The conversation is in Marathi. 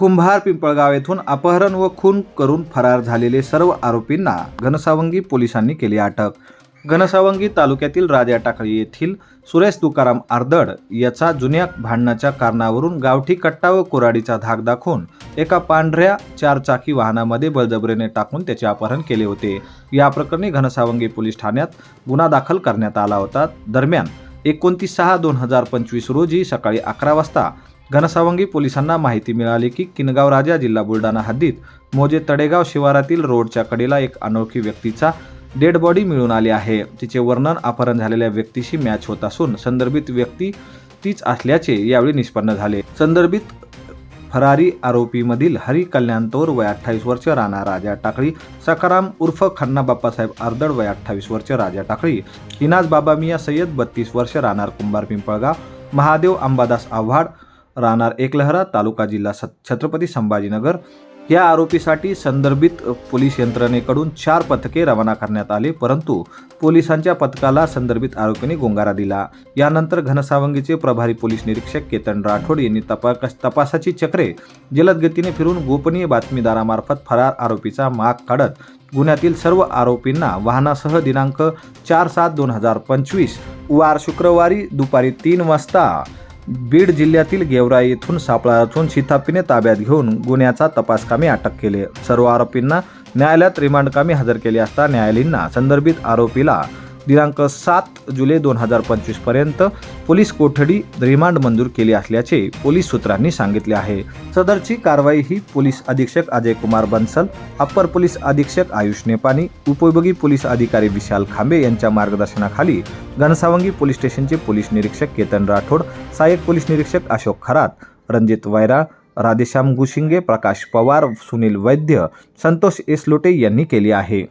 कुंभार पिंपळगाव येथून अपहरण व खून करून फरार झालेले सर्व आरोपींना घनसावंगी पोलिसांनी केली अटक. घनसावंगी तालुक्यातील राजा टाकळी येथील सुरेश तुकाराम आर्दड याचा जुन्या भांडणाच्या कारणावरून गावठी कट्टा व कुऱ्हाडीचा धाक दाखवून एका पांढऱ्या चारचाकी वाहनामध्ये बळजबरीने टाकून त्याचे अपहरण केले होते. या प्रकरणी घनसावंगी पोलीस ठाण्यात गुन्हा दाखल करण्यात आला होता. दरम्यान एकोणतीस सहा दोन हजार पंचवीस रोजी सकाळी अकरा वाजता घनसावंगी पोलिसांना माहिती मिळाली की किनगाव राजा जिल्हा बुलढाणा हद्दीत मोजे तडेगाव शिवारातील रोडच्या कडेला एक अनोळखी व्यक्तीचा डेड बॉडी मिळून आली आहे. तिचे वर्णन अपहरण झालेल्या व्यक्तीशी मॅच होत असून संदर्भित व्यक्ती तीच असल्याचे यावेळी निष्पन्न झाले. संदर्भित फरारी आरोपीमधील हरी कल्याणतोर वय अठ्ठावीस वर्ष राणा राजा टाकळी सकाराम उर्फ खन्ना बाप्पासाहेब आर्दड वय अठ्ठावीस वर्ष राजा टाकळी इनाज बाबा मिया सय्यद बत्तीस वर्ष राहणार कुंभार पिंपळगाव महादेव अंबादास आव्हाड राहणार एकलहरा तालुका जिल्हा छत्रपती संभाजीनगर. या आरोपीसाठी संदर्भित पोलीस यंत्रणेकडून चार पथके रवाना करण्यात आले परंतु पोलिसांच्या पथकाला संदर्भित आरोपींनी गोंगारा दिला. यानंतर घनसावंगीचे प्रभारी पोलीस निरीक्षक केतन राठोड यांनी तपास तपासाची चक्रे जलद गतीने फिरून गोपनीय बातमीदारामार्फत फरार आरोपीचा माग काढत गुन्ह्यातील सर्व आरोपींना वाहनासह दिनांक चार सात दोन हजार पंचवीस वार शुक्रवारी दुपारी तीन वाजता बीड जिल्ह्यातील गेवराई येथून सापळातून शिथापीने ताब्यात घेऊन गुन्ह्याचा तपासकामी अटक केले. सर्व आरोपींना न्यायालयात रिमांडकामी हजर केले असता न्यायालयीन संदर्भित आरोपीला दिनांक सात जुलै दोन हजार पंचवीसपर्यंत पोलीस कोठडी रिमांड मंजूर केली असल्याचे पोलीस सूत्रांनी सांगितले आहे. सदरची कारवाई ही पोलीस अधीक्षक अजय कुमार बन्सल अप्पर पोलीस अधीक्षक आयुष नेपानी उपयोगी पोलीस अधिकारी विशाल खांबे यांच्या मार्गदर्शनाखाली घनसावंगी पोलीस स्टेशनचे पोलीस निरीक्षक केतन राठोड सहाय्यक पोलीस निरीक्षक अशोक खरात रणजित वैरा राधेश्याम गुशिंगे प्रकाश पवार सुनील वैद्य संतोष एसलोटे यांनी केली आहे.